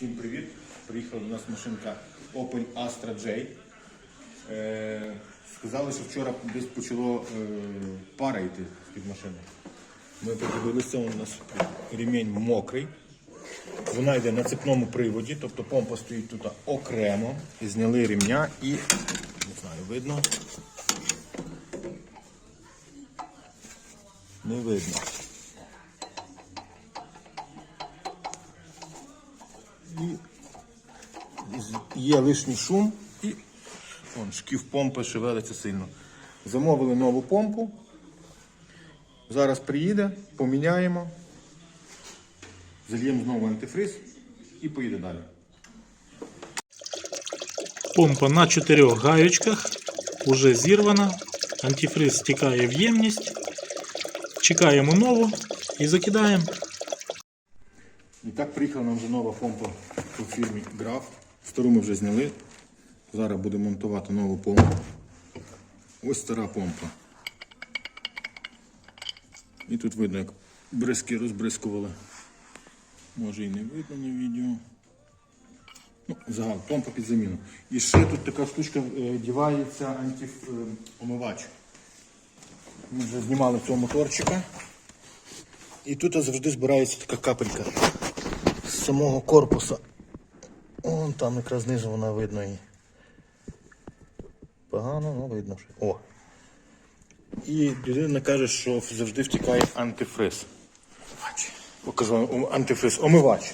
Всім привіт! Приїхала до нас машинка Opel Astra J. Е, сказали, що вчора десь почало е, пара йти з-під машини. Ми подивилися, у нас ремінь мокрий. Вона йде на цепному приводі, тобто помпа стоїть тут окремо. І зняли ремня і, не знаю, видно. Не видно. І є лишній шум і вон, шків помпи шевелиться сильно. Замовили нову помпу. Зараз приїде, поміняємо, зальємо знову антифриз і поїде далі. Помпа на чотирьох гаючках, уже зірвана, антифриз стікає в ємність. Чекаємо нову і закидаємо. І так приїхала нам вже нова помпа у фірмі Graf. Стару ми вже зняли. Зараз будемо монтувати нову помпу. Ось стара помпа. І тут видно, як бризки розбризкували. Може і не видно на відео. Ну, загал, помпа під заміну. І ще тут така штучка е, дівається антифомивач. Ми вже знімали цього моторчика. І тут завжди збирається така капелька з самого корпуса. Вон там якраз знизу вона видно її. Погано, ну видно. що- О. І людина каже, що завжди втікає антифриз. Покажу вам антифриз, омивач.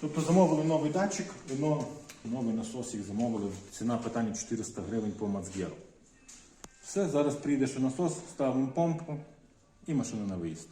Тобто замовили новий датчик, но- новий насос їх замовили. Ціна питання 400 гривень по Мацгеру. Все, зараз прийде ще насос, ставимо помпу і машина на виїзд.